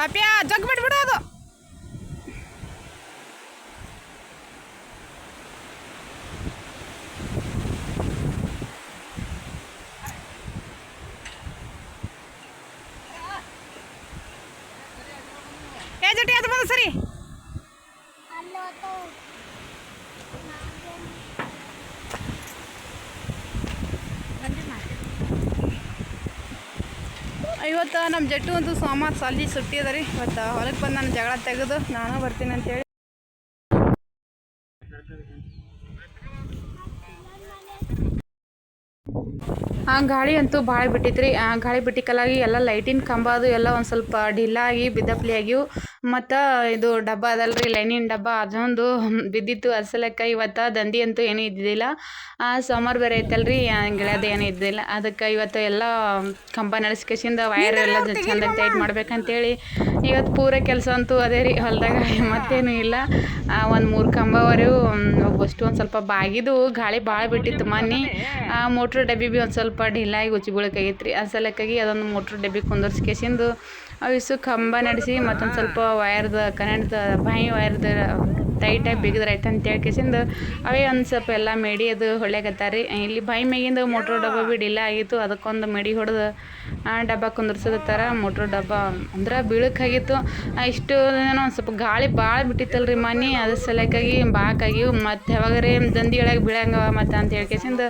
ಪಾಪ್ಯಾ ಜಗ್ ಬಿಟ್ಬಿಡು ಅದು ಏ ಜಟಿ ಅದು ಬಂದು ಸರಿ ಇವತ್ತು ನಮ್ಮ ಜಟ್ಟು ಒಂದು ಸೋಮವಾರ ಸಾಲಿ ಸುಟ್ಟಿ ಅದ ರೀ. ಇವತ್ತು ಹೊಲಕ್ಕೆ ಬಂದು ನಾನು ಜಗಳ ತೆಗೆದು ನಾನು ಬರ್ತೀನಿ ಅಂತೇಳಿ. ಗಾಳಿ ಅಂತೂ ಭಾಳ ಬಿಟ್ಟಿತ್ರಿ. ಆ ಗಾಳಿ ಬಿಟ್ಟಿಕಲಾಗಿ ಎಲ್ಲ ಲೈಟಿನ ಕಂಬ ಅದು ಎಲ್ಲ ಒಂದು ಸ್ವಲ್ಪ ಡಿಲ್ಲಾಗಿ ಬಿದ್ದಪ್ಲಿ ಆಗ್ಯವು ಮತ್ತು ಇದು ಡಬ್ಬ ಅದಲ್ರಿ ಲೈನಿನ ಡಬ್ಬ ಅದೊಂದು ಬಿದ್ದಿತ್ತು. ಅಸಲಕ್ಕ ಇವತ್ತು ದಂಧಿ ಅಂತೂ ಏನೂ ಇದ್ದಿದ್ದಿಲ್ಲ. ಆ ಸೋಮವಾರ ಬೇರೆ ಐತಲ್ರಿ ಗೆಳೆಯದು ಏನೂ ಇದ್ದಿಲ್ಲ ಅದಕ್ಕೆ ಇವತ್ತು ಎಲ್ಲ ಕಂಬ ನಡೆಸ್ಕೇಸಿಂದ ವೈರ್ ಎಲ್ಲ ಚಂದ ಟೈಟ್ ಮಾಡ್ಬೇಕಂತೇಳಿ ಇವತ್ತು ಪೂರ ಕೆಲಸ ಅಂತೂ ಅದೇ ರೀ, ಹೊಲದಾಗ ಮತ್ತೇನು ಇಲ್ಲ. ಒಂದು ಮೂರು ಕಂಬವರೆಗೂ ಅಷ್ಟು ಒಂದು ಸ್ವಲ್ಪ ಬಾಗಿದು ಗಾಳಿ ಭಾಳ ಬಿಟ್ಟಿತ್ತು ಮೊನ್ನೆ. ಆ ಮೋಟ್ರ್ ಡಬ್ಬಿ ಭೀ ಒಂದು ಸ್ವಲ್ಪ ಢಿಲ್ಲಾಗಿ ಉಚ್ಚಿ ಬೀಳಕಾಗೈತೆ ರೀ ಆ ಸಲಕ್ಕಾಗಿ ಅದೊಂದು ಮೋಟ್ರ್ ಡಬ್ಬಿ ಕುಂದರ್ಸ್ಕೇಸಿಂದು ಅವಿಸು ಕಂಬ ನಡೆಸಿ ಮತ್ತೊಂದು ಸ್ವಲ್ಪ ವೈರ್ದ, ಕರೆಂಟ್ದು, ಬಾಯಿ ವೈರ್ದ ಟೈಟಾಗಿ ಬಿಗಿದ್ರೆ ಆಯ್ತು ಅಂತ ಹೇಳ್ಕೇಸಿಂದ ಅವೇ ಒಂದು ಸ್ವಲ್ಪ ಎಲ್ಲ ಮೇಡಿ ಅದು ಹೊಳ್ಯಾಕತ್ತಾರ. ಇಲ್ಲಿ ಬಾಯಿ ಮ್ಯಾಗಿಂದ ಮೋಟ್ರ್ ಡಬ್ಬ ಬಿ ಡಿಲ್ಲ ಆಗಿತ್ತು. ಅದಕ್ಕೊಂದು ಮೇಡಿ ಹೊಡೆದು, ಆ ಡಬ್ಬ ಕುಂದರ್ಸೋದತ್ತಾರ ಮೋಟ್ರ್ ಡಬ್ಬ ಅಂದ್ರೆ ಬೀಳಕ್ಕಾಗಿತ್ತು ಇಷ್ಟು ಏನೋ ಒಂದು ಸ್ವಲ್ಪ ಗಾಳಿ ಭಾಳ ಬಿಟ್ಟಿತ್ತಲ್ರಿ ಮನೆ ಅದ್ರ ಸಲಕ್ಕಾಗಿ ಬಾಕಾಗಿ ಮತ್ತು ಯಾವಾಗರೇ ದಂದಿ ಒಳಗೆ ಬೀಳಂಗವ ಮತ್ತು ಅಂತ ಹೇಳ್ಕೇಸಿಂದ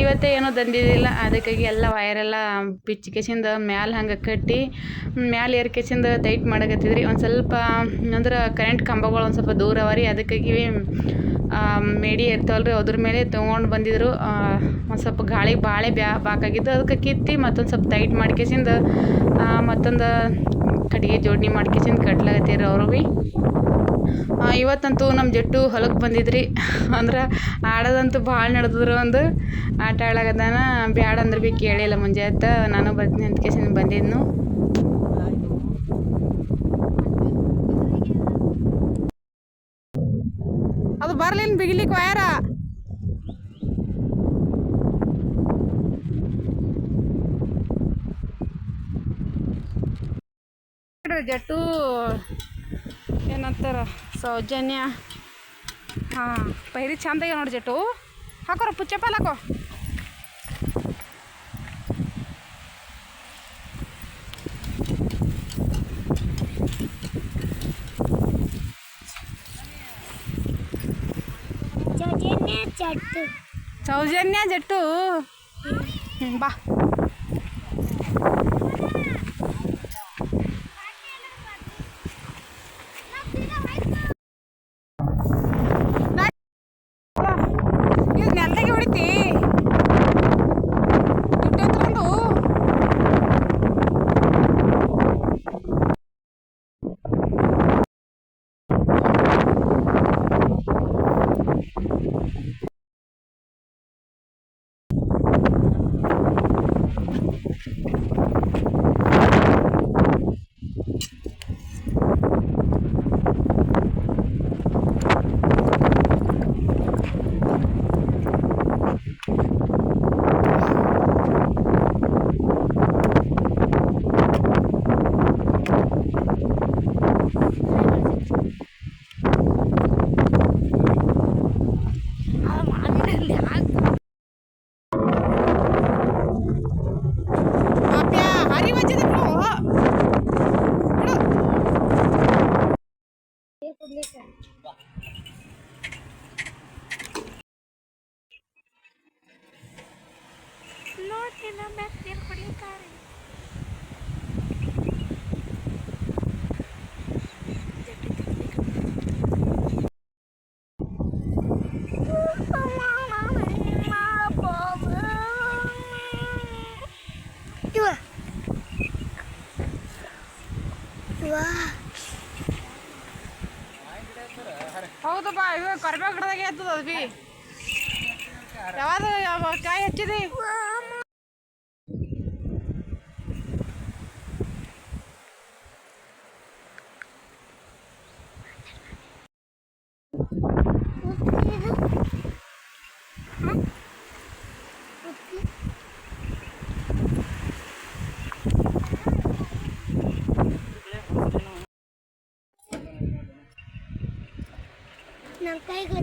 ಇವತ್ತೇ ಏನೋ ದಂದಿದ್ದಿಲ್ಲ ಅದಕ್ಕಾಗಿ ಎಲ್ಲ ವಯರೆಲ್ಲ ಪಿಚ್ಚಿಕೆಸಿಂದ ಮ್ಯಾಲೆ ಹಂಗೆ ಕಟ್ಟಿ, ಮ್ಯಾಲೆ ಏರ್ಕೆಸಿಂದ ಟೈಟ್ ಮಾಡಕತ್ತಿದ್ರಿ. ಒಂದು ಸ್ವಲ್ಪ, ಅಂದ್ರೆ ಕರೆಂಟ್ ಕಂಬಗಳು ಒಂದು ಸ್ವಲ್ಪ ದೂರ ಅವ ರೀ. ಅದಕ್ಕಾಗಿ ಮೇಡಿ ಇರ್ತಾವಲ್ರಿ ಅದ್ರ ಮೇಲೆ ತೊಗೊಂಡು ಬಂದಿದ್ರು. ಒಂದು ಸ್ವಲ್ಪ ಗಾಳಿ ಭಾಳ ಬ್ಯಾ ಬಾಕಾಗಿದ್ದು ಅದಕ್ಕೆ ಕಿತ್ತಿ ಮತ್ತೊಂದು ಸ್ವಲ್ಪ ಟೈಟ್ ಮಾಡ್ಕೇಸಿಂದ ಮತ್ತೊಂದು ಕಟ್ಟಿಗೆ ಜೋಡಣೆ ಮಾಡ್ಕೇಸಿಂದ ಕಟ್ಲಾಗತ್ತೀರಿ ಅವರು ಭೀ. ಇವತ್ತಂತೂ ನಮ್ಮ ಜಟ್ಟು ಹೊಲಕ್ಕೆ ಬಂದಿದ್ರಿ. ಅಂದ್ರೆ ಆಡೋದಂತೂ ಭಾಳ ನಡೆದಿದ್ರು ಒಂದು. ಆಟ ಆಡಾಗದಾನ ಬ್ಯಾಡ ಅಂದ್ರೆ ಭೀ ಕೇಳಿಲ್ಲ ಮುಂಜಾನೆ ನಾನು ಬರ್ತೀನಿ ಅಂತ ಕೇಸಿಂದ ಬಂದಿದ್ನು. ಅದು ಬರ್ಲಿಲ್ಲ ಬಿಗಿಲಿಕ್ಕೆ ವಯರ ಜಟ್ಟು ಏನಂತಾರ ಸೌಜನ್ಯ ಹಾಂ ಪೈರಿ ಚಂದಾಗಿ ನೋಡಿ ಜಟ್ಟು ಹಾಕೋರ ಪುಚ್ಚಪ್ಪಲ್ ಹಾಕೋ ಸೌಜನ್ಯ ಜಟ್ಟು ಹ್ಞೂ ಹೌದು ಬಾ ಇವಾಗ ಕರ್ಬೇವು ಗಿಡದಾಗೆ ಎತ್ತದ ಅದು ಬಿ ಯಾವಾಗ ಯಾವ ಕಾಯಿ ಹಚ್ಚಿದಿ 那个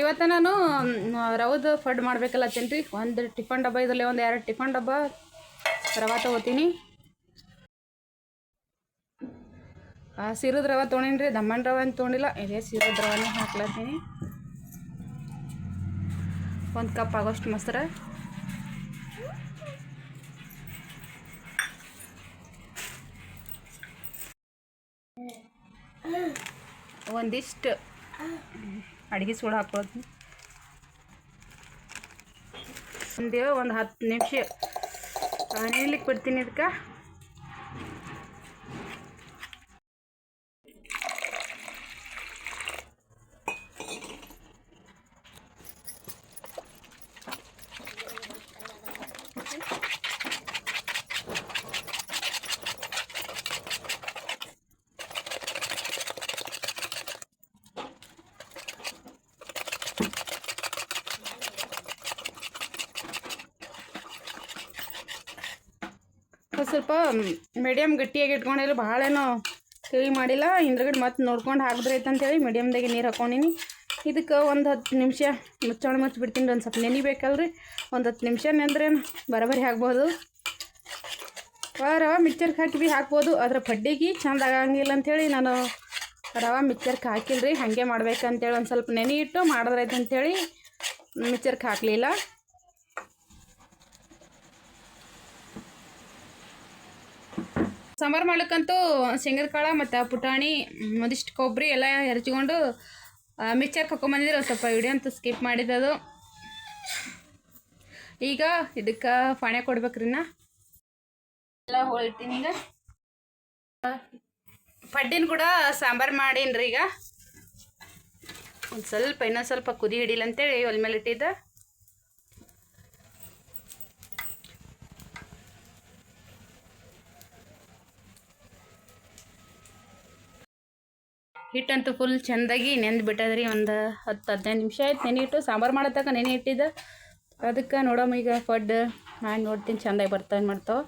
ಇವತ್ತು ನಾನು ರವದ ಫಡ್ ಮಾಡಬೇಕಲ್ಲ ತಿನ್ರಿ. ಒಂದು ಟಿಫನ್ ಡಬ್ಬ ಇದರಲ್ಲಿ ಒಂದು ಎರಡು ಟಿಫನ್ ಡಬ್ಬ ರವೆ ತಗೋತೀನಿ. ಸಿರದ ರವೆ ತೊಗೊಂಡಿನಿ ರೀ ದಮ್ಮನ ರವೆ ಅಂತ ತೊಗೊಂಡಿಲ್ಲ. ಇದೇ ಸಿರದ ರವನೇ ಹಾಕ್ಲತ್ತೀನಿ. ಒಂದು ಕಪ್ ಆಗೋಷ್ಟು ಮೊಸರು. ಒಂದಿಷ್ಟು ಅಡುಗೆ ಸೋಡ ಹಾಕೋದು ಒಂದು ಹತ್ತು ನಿಮಿಷ. ನೆನೆಲಿಕ್ಕೆ ಬಿಡ್ತೀನಿ ಇದಕ್ಕೆ. ಸ್ವಲ್ಪ ಮೀಡಿಯಮ್ ಗಟ್ಟಿಯಾಗಿ ಇಟ್ಕೊಂಡಿಲ್ಲ ಭಾಳೇನೋ ತಿಳಿ ಮಾಡಿಲ್ಲ. ಹಿಂದ್ಗಡೆ ಮತ್ತೆ ನೋಡ್ಕೊಂಡು ಹಾಕಿದ್ರೆ ಅಂತೇಳಿ ಮೀಡಿಯಮ್ದಾಗೆ ನೀರು ಹಾಕೊಂಡಿನಿ. ಇದಕ್ಕೆ ಒಂದು ಹತ್ತು ನಿಮಿಷ ಮುಚ್ಚೋಣ ಮುಚ್ಚಿ ಬಿಡ್ತೀನಿ ಒಂದು ಸ್ವಲ್ಪ ನೆನಿಬೇಕಲ್ರಿ ಒಂದು ಹತ್ತು ನಿಮಿಷ ನೆಂದ್ರೇನು ಬರೋಬರಿ ಹಾಕ್ಬೋದು ರವಾ ಮಿಕ್ಚರ್ಗೆ ಹಾಕಿ ಭೀ ಹಾಕ್ಬೋದು. ಅದ್ರ ಪಡ್ಡಿಗೆ ಚಂದ ಆಗಂಗಿಲ್ಲ ಅಂಥೇಳಿ ನಾನು ರವಾ ಮಿಕ್ಚರ್ಗೆ ಹಾಕಿಲ್ಲ ರೀ ಹಾಗೆ ಮಾಡ್ಬೇಕಂತೇಳಿ ಒಂದು ಸ್ವಲ್ಪ ನೆನೆ ಇಟ್ಟು ಮಾಡಿದ್ರೈತೆ ಅಂಥೇಳಿ ಮಿಕ್ಚರ್ಗೆ ಹಾಕಲಿಲ್ಲ. ಸಾಂಬಾರು ಮಾಡ್ಲಿಕ್ಕಂತೂ ಶೇಂಗದ ಕಾಳು ಮತ್ತು ಪುಟಾಣಿ, ಒಂದಿಷ್ಟು ಕೊಬ್ಬರಿ ಎಲ್ಲ ಮಿಕ್ಚರ್ ಹಾಕೊಂಬಂದಿದ್ರೆ ಒಂದು ಸ್ವಲ್ಪ ವಿಡಿಯೋ ಅಂತ ಸ್ಕಿಪ್ ಮಾಡಿದ್ದದು ಈಗ ಇದಕ್ಕೆ ಫಾಣೆ ಕೊಡ್ಬೇಕ್ರಿ ನಾ. ಎಲ್ಲ ಹೋಳ್ತೀನಿ ಈಗ. ಪಡ್ಡಿನ ಕೂಡ ಸಾಂಬಾರು ಮಾಡೀನಿ ಈಗ. ಒಂದು ಸ್ವಲ್ಪ, ಇನ್ನೊಂದು ಸ್ವಲ್ಪ ಕುದಿ ಹಿಡಿಲ್ಲ ಅಂತೇಳಿ ಒಲೆ ಮೇಲೆ ಇಟ್ಟಿದ್ದೆ. ಹಿಟ್ಟಂತೂ ಫುಲ್ ಚೆಂದಾಗಿ ನೆಂದು ಬಿಟ್ಟದ್ರಿ ಒಂದು ಹತ್ತು ಹದಿನೈದು ನಿಮಿಷ ಆಯ್ತು ನೆನೆ ಇಟ್ಟು ಸಾಂಬಾರು ಮಾಡತ್ತಕ ನೆನೆ ಇಟ್ಟಿದ್ದೆ ಅದಕ್ಕೆ ನೋಡಮ್ಮ ಈಗ ಫಡ್ ಮಾಡಿ ನೋಡ್ತೀನಿ ಚೆಂದಾಗಿ ಬರ್ತಾವೆ ಮಾಡ್ತಾವೆ.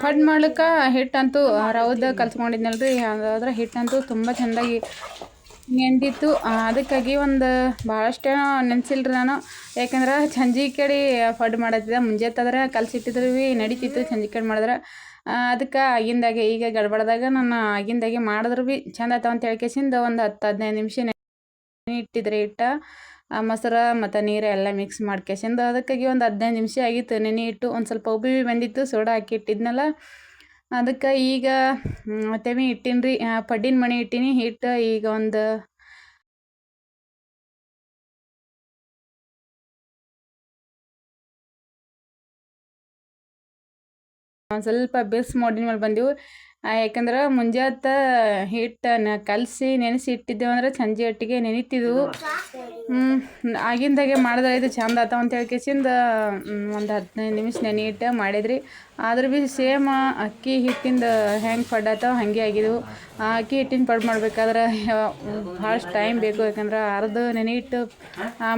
ಫಡ್ ಮಾಡ್ಲಿಕ್ಕೆ ಹಿಟ್ಟಂತೂ ರವದ ಕಲ್ಸ್ಕೊಂಡಿದ್ನಲ್ರಿ. ಅದ್ರ ಹಿಟ್ಟಂತೂ ತುಂಬ ಚೆಂದಾಗಿ ನೆಂದಿತ್ತು ಅದಕ್ಕಾಗಿ ಒಂದು ಭಾಳಷ್ಟು ನೆನೆಸಿಲ್ರಿ ನಾನು. ಯಾಕಂದ್ರೆ ಸಂಜೆ ಕಡೆ ಫಡ್ ಮಾಡತ್ತಿದ್ದೆ ಮುಂಜಾತಾದ್ರೆ ಕಲಸಿಟ್ಟಿದ್ರು ಭೀ ನಡೀತಿತ್ತು ಸಂಜೆ ಕಡೆ ಮಾಡಿದ್ರೆ. ಅದಕ್ಕೆ ಆಗಿಂದಾಗೆ ಈಗ ಗಡ್ಬಡ್ದಾಗ ನಾನು ಆಗಿಂದಾಗೆ ಮಾಡಿದ್ರು ಭೀ ಚಂದ ಆಯ್ತು ಅಂತ ಹೇಳ್ಕೇಸಿಂದ ಒಂದು ಹತ್ತು ಹದಿನೈದು ನಿಮಿಷ ನೆನೆ ಇಟ್ಟಿದ್ರೆ ಇಟ್ಟ ಆ, ಮೊಸರು ಮತ್ತು ನೀರು ಎಲ್ಲ ಮಿಕ್ಸ್ ಮಾಡ್ಕೇಸಿಂದು ಅದಕ್ಕಾಗಿ ಒಂದು ಹದಿನೈದು ನಿಮಿಷ ಆಗಿತ್ತು ನೆನೆ ಇಟ್ಟು. ಒಂದು ಸ್ವಲ್ಪ ಉಬ್ಬಿ ಬಂದಿತ್ತು, ಸೋಡಾ ಹಾಕಿ ಇಟ್ಟಿದ್ನಲ್ಲ. ಅದಕ್ಕೆ ಈಗ ಮತ್ತೆ ಇಟ್ಟೀನಿ ರೀ ಪಡ್ಡಿನ ಮಣಿ ಇಟ್ಟಿನಿ, ಹಿಟ್ಟು ಈಗ ಒಂದು ಒಂದು ಸ್ವಲ್ಪ ಬಿಸ್ ಮಾಡಿನ ಮೇಲೆ ಬಂದೆವು. ಯಾಕಂದ್ರೆ ಮುಂಜಾತ ಹಿಟ್ಟನ್ನು ಕಲಸಿ ನೆನೆಸಿ ಇಟ್ಟಿದ್ದೆವು ಅಂದ್ರೆ, ಸಂಜೆ ಒಟ್ಟಿಗೆ ನೆನಿತಿದ್ವು. ಆಗಿಂದಾಗೆ ಮಾಡಿದ್ರೆ ಇದು ಚಂದ ಆತವ ಅಂತ ಹೇಳ್ಕೇಸಿಂದ ಒಂದು ಹದಿನೈದು ನಿಮಿಷ ನೆನೆ ಇಟ್ಟು ಮಾಡಿದ್ರಿ. ಆದ್ರೆ ಭೀ ಸೇಮ್ ಅಕ್ಕಿ ಹಿಟ್ಟಿಂದ ಹೆಂಗೆ ಪಡ್ ಆತಾವ ಹಾಗೆ ಆಗಿದ್ವು. ಅಕ್ಕಿ ಹಿಟ್ಟಿನ ಪಡ್ ಮಾಡ್ಬೇಕಾದ್ರೆ ಭಾಳಷ್ಟು ಟೈಮ್ ಬೇಕು. ಯಾಕಂದ್ರೆ ಅರ್ಧ ನೆನೆ ಇಟ್ಟು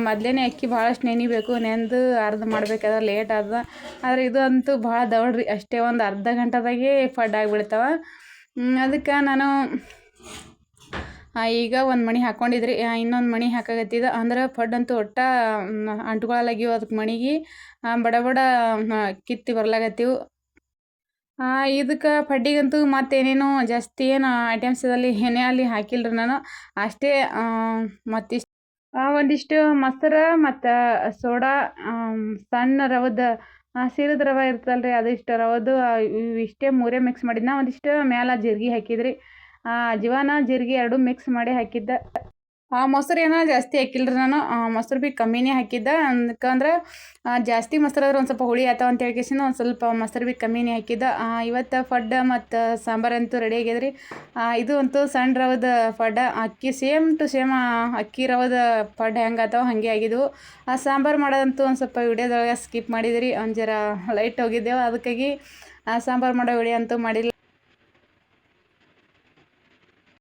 ಮೊದಲೇ ಅಕ್ಕಿ ಭಾಳಷ್ಟು ನೆನಿಬೇಕು ನೆಂದು ಅರ್ಧ ಮಾಡ್ಬೇಕಾದ್ರೆ ಲೇಟ್ ಆದ ಆದರೆ ಇದು ಅಂತೂ ಭಾಳ ದೌಡ್ರಿ ಅಷ್ಟೇ ಒಂದು ಅರ್ಧ ಗಂಟೆದಾಗೆ ಫಡ್ ಆಗಿಬಿಡ್ತಾವ. ಅದಕ್ಕೆ ನಾನು ಈಗ ಒಂದು ಮಣಿ ಹಾಕ್ಕೊಂಡಿದ್ರಿ ಇನ್ನೊಂದು ಮಣಿ ಹಾಕಾಗತ್ತಿದ ಅಂದ್ರೆ ಫಡ್ ಅಂತೂ ಒಟ್ಟ ಅಂಟ್ಕೊಳಲಾಗಿವು ಅದಕ್ಕೆ ಮಣಿಗೆ. ಬಡ ಬಡ ಕಿತ್ತಿ ಬರ್ಲಾಗತ್ತಿವು ಇದಕ್ಕೆ ಪಡ್ಡಿಗಂತೂ ಮತ್ತೇನೇನು ಜಾಸ್ತಿ ಏನು ಐಟಮ್ಸ್ ಅಲ್ಲಿ ಏನೇ ಅಲ್ಲಿ ಹಾಕಿಲ್ರಿ ನಾನು. ಅಷ್ಟೇ ಮತ್ತಿಷ್ಟು ಒಂದಿಷ್ಟು ಮೊಸರು ಮತ್ತು ಸೋಡಾ ಸಣ್ಣ ರವದ ಸಿರದ ರವ ಇರ್ತಲ್ರಿ ಅದಿಷ್ಟು ರವದು ಇಷ್ಟೇ ಮೂರೇ ಮಿಕ್ಸ್ ಮಾಡಿದ್ನ. ಒಂದಿಷ್ಟು ಮ್ಯಾಲ ಜೀರ್ಗೆ ಹಾಕಿದ್ರಿ. ಅಜ್ವಾನ ಜೀರಿಗೆ ಎರಡು ಮಿಕ್ಸ್ ಮಾಡಿ ಹಾಕಿದ್ದೆ. ಆ ಮೊಸರು ಏನೋ ಜಾಸ್ತಿ ಹಾಕಿಲ್ರಿ ನಾನು. ಮೊಸರು ಭೀ ಕಮ್ಮಿನೇ ಹಾಕಿದ್ದೆ. ಅಂದ್ಕಂದ್ರೆ ಆ, ಜಾಸ್ತಿ ಮೊಸರು ಆದ್ರೆ ಒಂದು ಸ್ವಲ್ಪ ಹುಳಿ ಆತಾವ ಅಂತ ಹೇಳ್ಕೇಸಿಂದ ಒಂದು ಸ್ವಲ್ಪ ಮೊಸರು ಭೀ ಕಮ್ಮಿನೇ ಹಾಕಿದ್ದೆ. ಇವತ್ತು ಫಡ್ಡ ಮತ್ತು ಸಾಂಬಾರು ಅಂತೂ ರೆಡಿ ಆಗ್ಯದ್ರಿ. ಇದು ಅಂತೂ ಸಣ್ಣ ರವದ ಫಡ್ಡ. ಅಕ್ಕಿ ಸೇಮ್ ಟು ಸೇಮ್ ಅಕ್ಕಿ ರವದ ಫಡ್ಡ ಹೆಂಗೆ ಆತಾವ ಹಾಗೆ ಆಗಿದ್ವು. ಆ ಸಾಂಬಾರು ಮಾಡೋದಂತೂ ಒಂದು ಸ್ವಲ್ಪ ವಿಡಿಯೋದೊಳಗೆ ಸ್ಕಿಪ್ ಮಾಡಿದಿರಿ. ಒಂದು ಜರ ಲೈಟ್ ಹೋಗಿದ್ದೆವು. ಅದಕ್ಕಾಗಿ ಆ ಸಾಂಬಾರು ಮಾಡೋ ವಿಡಿಯೋ ಅಂತೂ ಮಾಡಿಲ್ಲ.